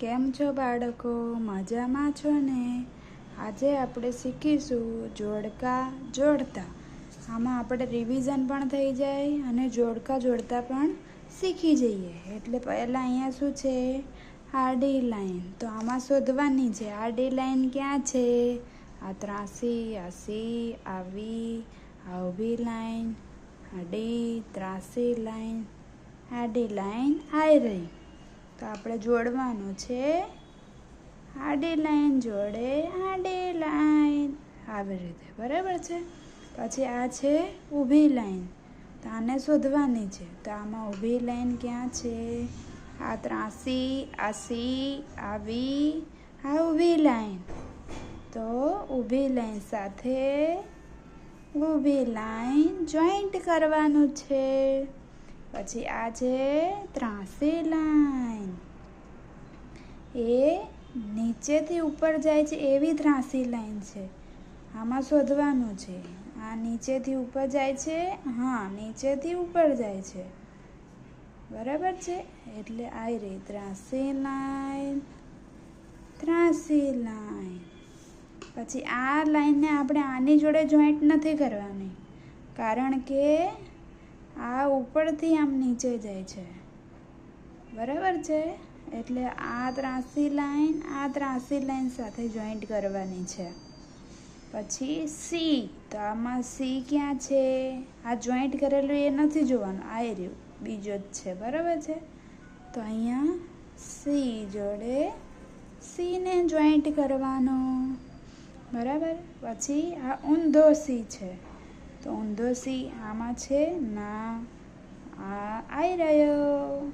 કેમ છો બાળકો? મજામાં છો ને? આજે આપણે શીખીશું જોડકા જોડતા. આમાં આપણે રિવિઝન પણ થઈ જાય અને જોડકા જોડતા પણ શીખી જઈએ. એટલે પહેલાં અહીંયા શું છે? આડી લાઈન તો આમાં શોધવાની છે. આડી લાઈન ક્યાં છે? આ ત્રાસી આ સી આવી, આ લાઈન આડી ત્રાસી લાઈન આડી લાઈન આવી રહી. તો આપણે જોડવાનું છે. આડી લાઈન જોડે, આડી લાઈન. આવી રીતે, બરાબર છે? પછી આ છે ઊભી લાઈન. તો આને શોધવાની છે. તો આમાં ઊભી લાઈન ક્યાં છે? આ ત્રાસી આ આવી, આ ઊભી લાઈન. તો ઊભી લાઈન સાથે ઊભી લાઈન જોઈન્ટ કરવાનું છે. પછી આ છે ત્રાસી લાઈન. એ નીચેથી ઉપર જાય છે એવી ત્રાસી લાઈન છે. આમાં શોધવાનું છે. આ નીચેથી ઉપર જાય છે, હા, નીચેથી ઉપર જાય છે. બરાબર છે? એટલે આ રહી ત્રાસી લાઈન ત્રાસી લાઈન. પછી આ લાઈનને આપણે આની જોડે જોઈન્ટ નથી કરવાની. કારણ કે આ ઉપરથી આમ નીચે જાય છે. બરાબર છે? એટલે આ ત્રાસી લાઈન, આ ત્રાસી લાઈન સાથે જોઈન્ટ કરવાની છે. પછી સી, તો આમાં સી ક્યાં છે? આ જોઈન્ટ કરેલું એ નથી જોવાનું, આ રહ્યું. બીજો જ છે, બરાબર છે? તો અહીંયા સી જોડે સીને જોઈન્ટ કરવાનો. બરાબર? પછી આ ઊંધો સી છે. તો ઊંધો સી આમાં છે? ના. આ આવી રહ્યો.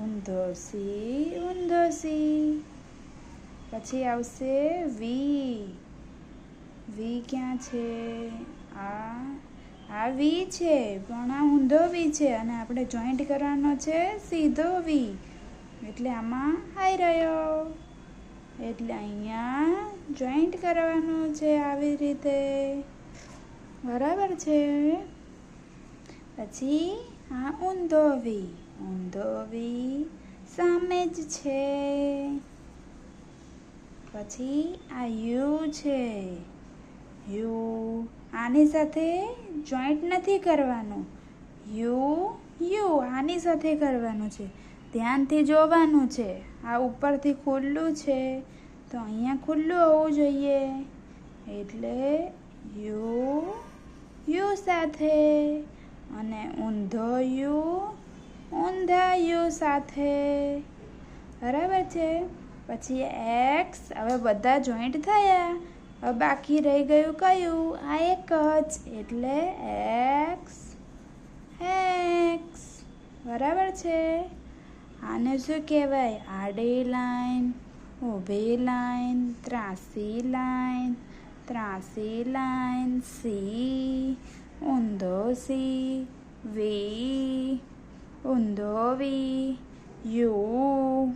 ઊંધો સી ઊંધો સી પછી આવશે વી. વી ક્યાં છે? આ આ વી છે, પણ આ ઊંધો વી છે અને આપણે જોઈન્ટ કરવાનો છે સીધો વી. એટલે આમાં આવી રહ્યો. એટલે અહીંયા જોઈન્ટ કરવાનું છે આવી રીતે. બરાબર છે. પછી આ ઊંધો વી ઊંધો વી સામે જ છે. પછી આ યુ છે. યુ આની સાથે જોઈન્ટ નથી કરવાનું. યુ યુ આની સાથે કરવાનું છે. ધ્યાનથી જોવાનું છે. આ ઉપરથી ખુલ્લું છે. તો અહીંયા ખુલ્લું હોવું જોઈએ. એટલે યુ સાથે અને ઊંધોયું, ઊંધાયું સાથે. બરાબર છે? પછી એક્સ હવે બધા જોઈન્ટ થયા. હવે બાકી રહી ગયું કયું? આ એક જ, એટલે એક્સ એક્સ બરાબર છે? આને શું કહેવાય? આડી લાઈન, ઊભી લાઈન, ત્રાસી લાઈન ત્રાસી લાઈન, સી. સી વી ઊંધો વી યુ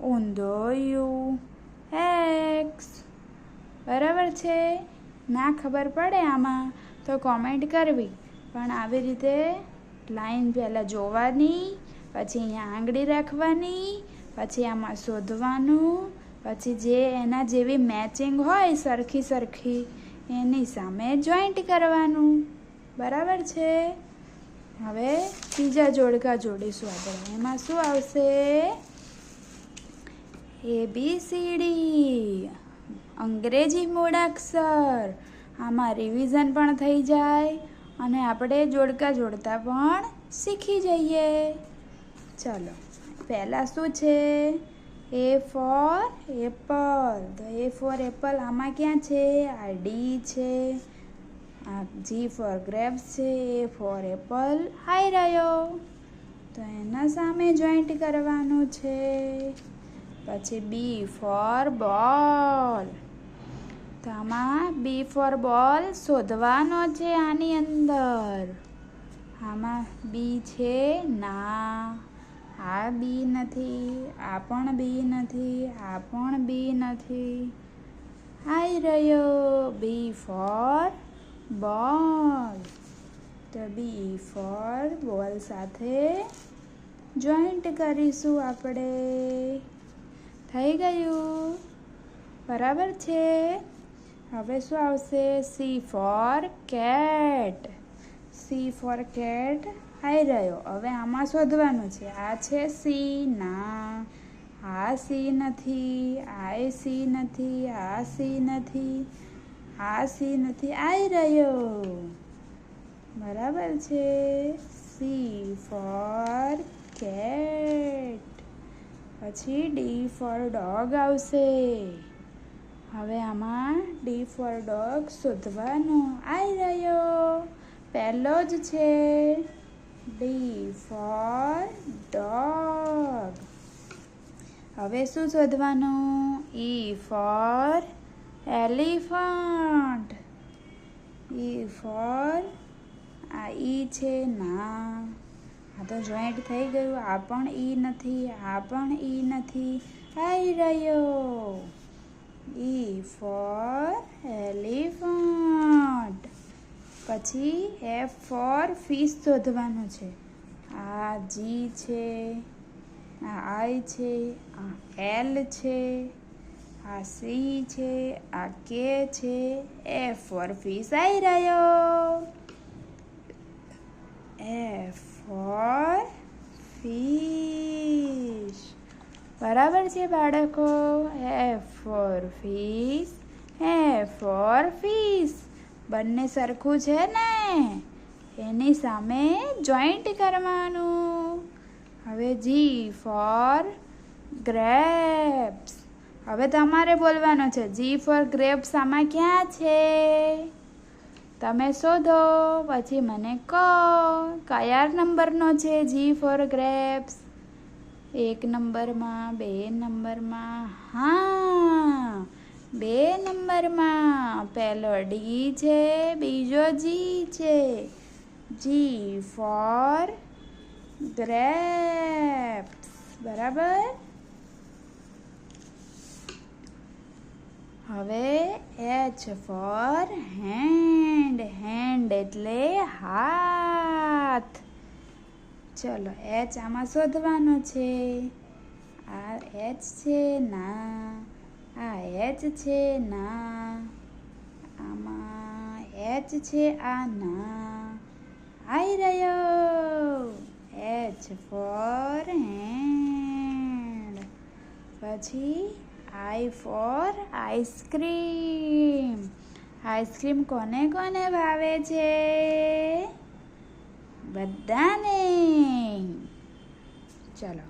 ઊંધો યુ એક્સ બરાબર છે? ના ખબર પડે આમાં? તો કોમેન્ટ કરવી. પણ આવી રીતે લાઈન પહેલાં જોવાની, પછી અહીંયા આંગળી રાખવાની, પછી આમાં શોધવાનું, પછી જે એના જેવી મેચિંગ હોય સરખી સરખી, એની સામે જોઈન્ટ કરવાનું. બરાબર છે? હવે બીજા જોડકા જોડીશું આપણે. એમાં શું આવશે? એ બી સી ડી અંગ્રેજી મૂળાક્ષર. આમાં રિવિઝન પણ થઈ જાય અને આપણે જોડકા જોડતા પણ શીખી જઈએ. ચાલો, પહેલાં શું છે? એ ફોર એપલ તો એ ફોર એપલ આમાં ક્યાં છે? આ ડી છે. આ જી ફોર ગ્રેપ્સ છે, એ ફોર એપલ. હાઈ રહ્યો તો એના સામે જોઈન્ટ કરવાનું છે. પછી બી ફોર બોલ. તો આમાં બી ફોર બોલ શોધવાનો છે આની અંદર. આમાં બી છે ના. આ બી નથી, આ પણ બી નથી, આ પણ બી નથી. આઈ રહ્યો બી ફોર બોલ. તો બી ફોર બોલ સાથે જોઈન્ટ કરીશું આપણે. થઈ ગયું. બરાબર છે? હવે શું આવશે? C for cat. C for cat આવી રહ્યો. હવે આમાં શોધવાનું છે. આ છે સી. ના. આ સી નથી. આ સી નથી. આ સી નથી. આ સી નથી આવી રહ્યો. બરાબર છે. સી ફોર કેટ પછી ડી ફોર ડોગ આવશે. હવે આમાં ડી ફોર ડોગ શોધવાનો આવી રહ્યો. પહેલો જ છે ડી ફોર ડોગ હવે શું શોધવાનું? E for elephant E for આ ઈ છે ના. આ તો જોઈન્ટ થઈ ગયું. આ પણ ઈ નથી. આ પણ ઈ નથી. આવી રહ્યો. ઈ ફોર એલિફન્ટ પછી એફ ફોર ફિશ શોધવાનું છે. આ જી છે. આ આઈ છે. આ એલ છે. આ સી છે, આ કે છે, એ ફોર ફિશ આવી રહ્યો. એ ફોર ફિશ બરાબર છે બાળકો? A for fish A for fish બંને સરખું છે ને? એની સામે જોઈન્ટ કરવાનું. હવે જી ફોર ગ્રેપ્સ હવે તમારે બોલવાનો છે. જી ફોર ગ્રેપ્સ આમાં ક્યાં છે? તમે શોધો, પછી મને કહો. કયા નંબરનો છે જી ફોર ગ્રેપ્સ એક નંબરમાં, બે નંબરમાં, હા, બે નંબરમાં. પહેલો ડી છે, બીજો જી છે. જી ફોર ગ્રેપ્સ બરાબર? હવે એચ ફોર હેન્ડ હેન્ડ એટલે હાથ. ચલો એચ આમાં શોધવાનો છે. આ એચ છે, ના. આ એચ છે, ના. આમાં એચ છે, આ, ના. આવી રહ્યો. એચ ફોર હેન્ડ પછી આઈ ફોર આઈસ્ક્રીમ આઈસ્ક્રીમ કોને કોને ભાવે છે? બધાને. ચલો,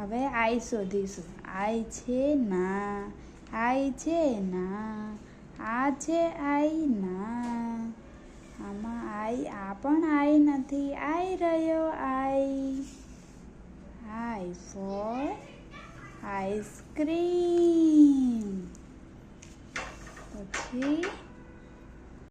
હવે આઈ શોધીશું. આઈ છે ના, આઈ છે ના, આ છે આઈ ના. આમાં આઈ, આ પણ આઈ નથી. આઈ રહ્યો આઈ. આઈ ફોર આઈસ્ક્રીમ પછી